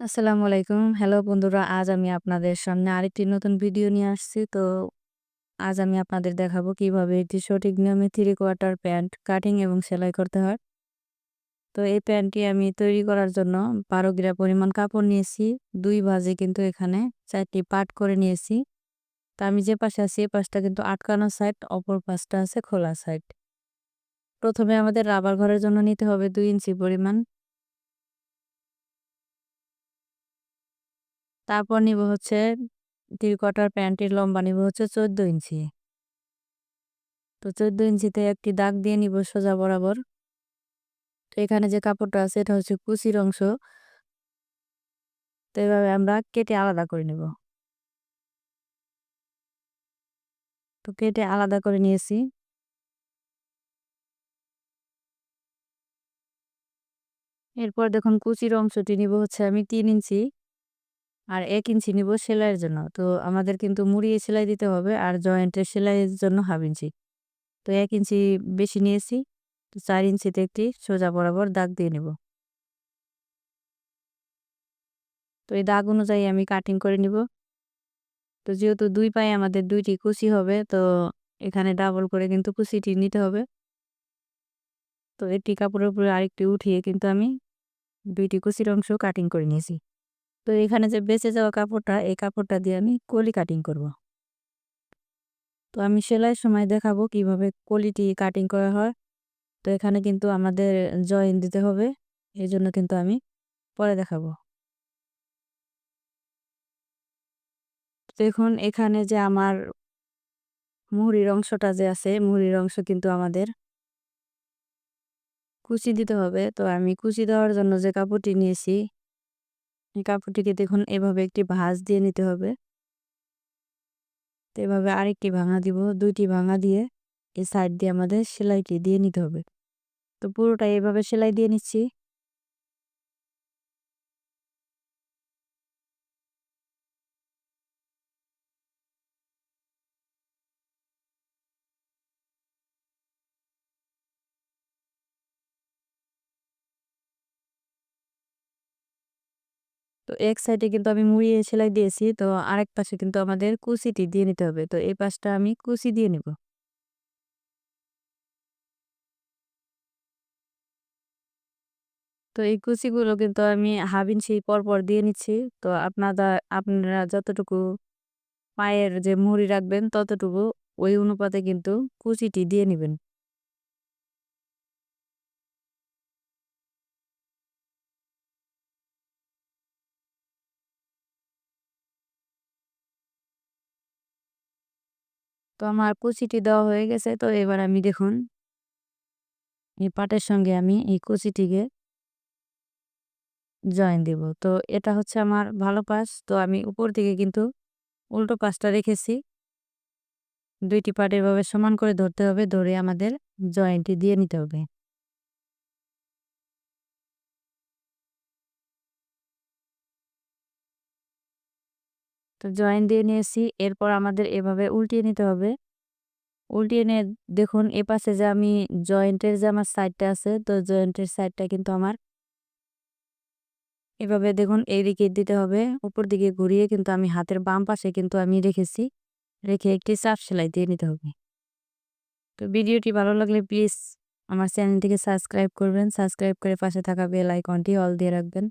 আসসালামু আলাইকুম। হ্যালো বন্ধুরা, আজ আমি আপনাদের সামনে আরেকটি নতুন ভিডিও নিয়ে আসছি। তো আজ আমি আপনাদের দেখাবো কীভাবে একটি সঠিক নিয়মে থ্রি কোয়ার্টার প্যান্ট কাটিং এবং সেলাই করতে হয়। তো এই প্যান্টটি আমি তৈরি করার জন্য ১২ গ্রা পরিমাণ কাপড় নিয়েছি। দুই ভাজে কিন্তু এখানে চারটি পাট করে নিয়েছি। তো আমি যে পাশে আছি এই পাশটা কিন্তু আটকানো সাইড, অপর পাশটা আছে খোলা সাইড। প্রথমে আমাদের রাবার ঘরের জন্য নিতে হবে ২ ইঞ্চি পরিমাণ তারপর নিব হচ্ছে থ্রি কোয়ার্টার প্যান্টের লম্বা নিব হচ্ছে চোদ্দ ইঞ্চি। তো চোদ্দ ইঞ্চিতে একটি দাগ দিয়ে নিব সোজা বরাবর। তো এখানে যে কাপড়টা আছে, এটা হচ্ছে কুচির অংশ। তো এভাবে আমরা কেটে আলাদা করে নেব। তো কেটে আলাদা করে নিয়েছি। এরপর দেখুন কুচির অংশটি নিব হচ্ছে আমি তিন ইঞ্চি। আর এক ইঞ্চি নিব সেলাইয়ের জন্য। তো আমাদের কিন্তু মুড়িয়ে সেলাই দিতে হবে আর জয়েন্টের সেলাইয়ের জন্য হাফ ইঞ্চি। তো এক ইঞ্চি বেশি নিয়েছি, তো চার ইঞ্চিতে একটি সোজা বরাবর দাগ দিয়ে নেব। তো এই দাগ অনুযায়ী আমি কাটিং করে নিব। তো যেহেতু দুই পায়ে আমাদের দুইটি কুচি হবে, তো এখানে ডাবল করে কিন্তু কুচিটি নিতে হবে। তো একটি কাপড়ের উপরে আরেকটি উঠিয়ে কিন্তু আমি দুইটি কুচির অংশ কাটিং করে নিয়েছি। তো এখানে যে বেঁচে যাওয়া কাপড়টা, এই কাপড়টা দিয়ে আমি কলি কাটিং করব। তো আমি সেলাইয়ের সময় দেখাবো কীভাবে কলিটি কাটিং করা হয়। তো এখানে কিন্তু আমাদের জয়েন দিতে হবে, এই জন্য কিন্তু আমি পরে দেখাবো। দেখুন, এখানে যে আমার মুহুরির অংশটা যে আছে, মুহুরির অংশ কিন্তু আমাদের কুচি দিতে হবে। তো আমি কুচি দেওয়ার জন্য যে কাপড়টি নিয়েছি কাপড়টিকে দেখুন, এভাবে একটি ভাঁজ দিয়ে নিতে হবে। তো এভাবে আরেকটি ভাঙা দিব, দুইটি ভাঙা দিয়ে এই সাইড দিয়ে আমাদের সেলাইটি দিয়ে নিতে হবে। তো পুরোটা এভাবে সেলাই দিয়ে নিচ্ছি। তো এক সাইডে কিন্তু আমি মুড়িয়ে সেলাই দিয়েছি। তো আরেক পাশে কিন্তু আমাদের কুচিটি দিয়ে নিতে হবে। তো এই পাশটা আমি কুচি দিয়ে নিব। তো এই কুচিগুলো কিন্তু আমি হাফ ইঞ্চি পর পর দিয়ে নিচ্ছি। তো আপনারা আপনারা যতটুকু পায়ের যে মুড়ি রাখবেন, ততটুকু ওই অনুপাতে কিন্তু কুচিটি দিয়ে নেবেন। তো আমার কুচিটি দেওয়া হয়ে গেছে। তো এবার আমি দেখুন। এই পাটের সঙ্গে আমি এই কুচিটিকে জয়েন দিব। তো এটা হচ্ছে আমার ভালো পাশ। তো আমি উপর দিকে কিন্তু উল্টো পাশটা রেখেছি। দুইটি পাট এভাবে সমান করে ধরতে হবে। ধরে আমাদের জয়েন্টটি দিয়ে নিতে হবে। তো জয়েন দিয়ে নিয়েছি। এরপর আমাদের এভাবে উল্টিয়ে নিতে হবে। উল্টিয়ে নিয়ে দেখুন এ পাশে যে আমি জয়েন্টের যে আমার সাইডটা আছে, তো জয়েন্টের সাইডটা কিন্তু আমার এভাবে দেখুন এই দিকে দিতে হবে। উপর দিকে ঘুরিয়ে কিন্তু আমি হাতের বাম পাশে কিন্তু আমি রেখেছি। রেখে একটি চাপ সেলাই দিয়ে নিতে হবে। তো ভিডিওটি ভালো লাগলে প্লিজ আমার চ্যানেলটিকে সাবস্ক্রাইব করবেন। সাবস্ক্রাইব করে পাশে থাকা বেল আইকনটি অল দিয়ে রাখবেন।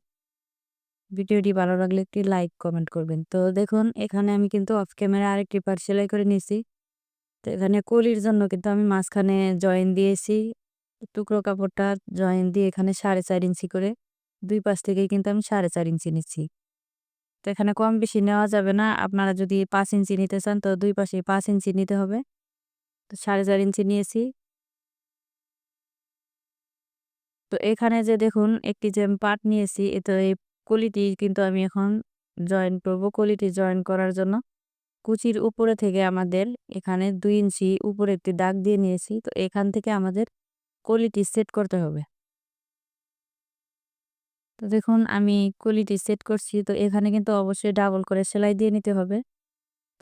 ভিডিওটি ভালো লাগলে একটি লাইক, কমেন্ট করবেন। তো দেখুন, এখানে আমি কিন্তু অফ ক্যামেরা আরেকটি পার্ট সেলাই করে নিয়েছি। তো এখানে কলির জন্য কিন্তু আমি মাঝখানে জয়েন দিয়েছি। টুকরো কাপড়টা জয়েন দিয়ে এখানে সাড়ে চার ইঞ্চি করে দুই পাশ থেকে কিন্তু আমি সাড়ে চার ইঞ্চি নিচ্ছি। তো এখানে কম বেশি নেওয়া যাবে না। আপনারা যদি পাঁচ ইঞ্চি নিতে চান, তো দুই পাশে পাঁচ ইঞ্চি নিতে হবে। তো সাড়ে চার ইঞ্চি নিয়েছি। তো এখানে যে দেখুন, একটি যে পাট নিয়েছি এ তো এই কলিটি কিন্তু আমি এখন জয়েন করব। কলিটি জয়েন করার জন্য কুচির উপরে থেকে আমাদের এখানে দুই ইঞ্চি উপরে একটি দাগ দিয়ে নিয়েছি। তো এখান থেকে আমাদের কলিটি সেট করতে হবে। তো দেখুন, আমি কলিটি সেট করছি। তো এখানে কিন্তু অবশ্যই ডাবল করে সেলাই দিয়ে নিতে হবে।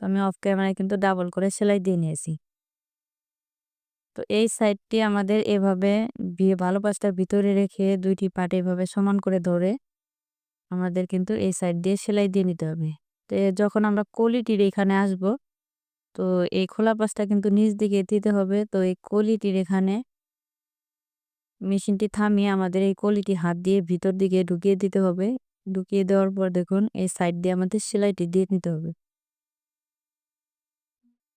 তো আমি অফ ক্যামেরায় কিন্তু ডাবল করে সেলাই দিয়ে নিয়েছি। তো এই সাইডটি আমাদের এভাবে ভালো পাশটা ভিতরে রেখে দুইটি পাট এভাবে সমান করে ধরে আমাদের কিন্তু এই সাইড দিয়ে সেলাই দিয়ে নিতে হবে। তো যখন আমরা কলিটির এখানে আসব, তো এই খোলা পাশটা কিন্তু নিচ দিকে দিতে হবে। তো এই কলিটির এখানে মেশিনটি থামিয়ে আমাদের এই কলিটি হাত দিয়ে ভিতর দিকে ঢুকিয়ে দিতে হবে। ঢুকিয়ে দেওয়ার পর দেখুন, এই সাইড দিয়ে আমাদের সেলাইটি দিয়ে নিতে হবে।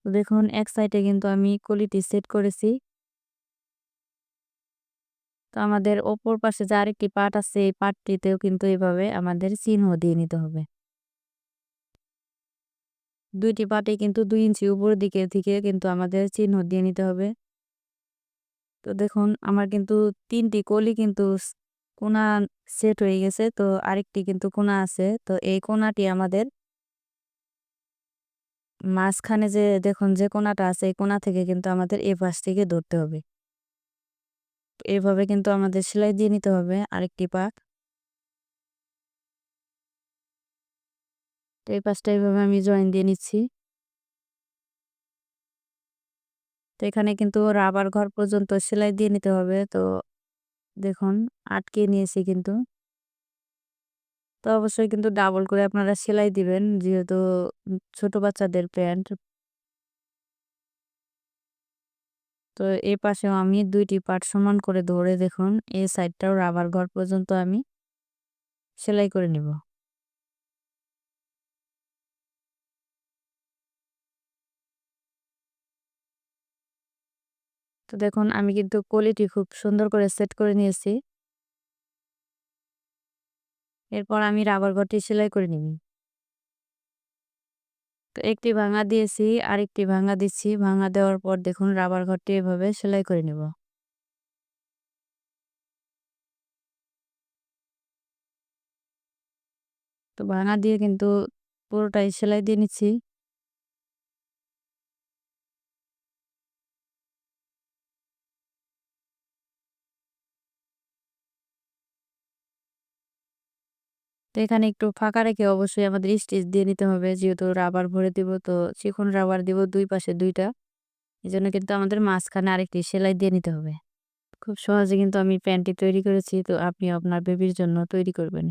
দেখুন, এক সাইডে কিন্তু আমি কলিটি সেট করেছি। তো আমাদের ওপর পাশে যে আরেকটি পার্ট আছে, এই পার্টটিতেও কিন্তু এভাবে আমাদের চিহ্ন দিয়ে নিতে হবে। দুইটি পার্টে কিন্তু দুই ইঞ্চি উপর দিকে থেকে কিন্তু আমাদের চিহ্ন দিয়ে নিতে হবে। তো দেখুন, আমার কিন্তু তিনটি কলি কিন্তু কোনা সেট হয়ে গেছে, তো আরেকটি কিন্তু কোনা আছে। তো এই কোনাটি আমাদের মাঝখানে যে, দেখুন যে কোনাটা আছে, এই কোনা থেকে কিন্তু আমাদের এ পাশ থেকে ধরতে হবে। এভাবে কিন্তু আমাদের সেলাই দিয়ে নিতে হবে আরেকটি পাক। তো এই পাশটা এইভাবে আমি জয়েন দিয়ে নিচ্ছি। তো এখানে কিন্তু রাবার ঘর পর্যন্ত সেলাই দিয়ে নিতে হবে। তো দেখুন, আটকে নিয়েছি কিন্তু। তো অবশ্যই কিন্তু ডাবল করে আপনারা সেলাই দিবেন, যেহেতু ছোট বাচ্চাদের প্যান্ট। তো এ পাশেও আমি দুইটি পার্ট সমান করে ধরে দেখুন, এই সাইডটাও রাবার ঘর পর্যন্ত আমি সেলাই করে নিব। তো দেখুন, আমি কিন্তু কোয়ালিটি খুব সুন্দর করে সেট করে নিয়েছি। এরপর আমি রাবার ঘরটি সেলাই করে নিবি। তো একটি ভাঙা দিয়েছি আর একটি ভাঙা দিচ্ছি। ভাঙা দেওয়ার পর দেখুন রাবার ঘরটি এভাবে সেলাই করে নেব। তো ভাঙা দিয়ে কিন্তু পুরোটাই সেলাই দিয়ে নিচ্ছি। তো এখানে একটু ফাঁকা রেখে অবশ্যই আমাদের স্টিচ দিয়ে নিতে হবে। যেহেতু রাবার ভরে দিব, তো চিকন রাবার দিব দুই পাশে দুইটা। এই জন্য কিন্তু আমাদের মাঝখানে আরেকটি সেলাই দিয়ে নিতে হবে। খুব সহজে কিন্তু আমি প্যান্টটি তৈরি করেছি, তো আপনি আপনার বেবির জন্য তৈরি করবেন।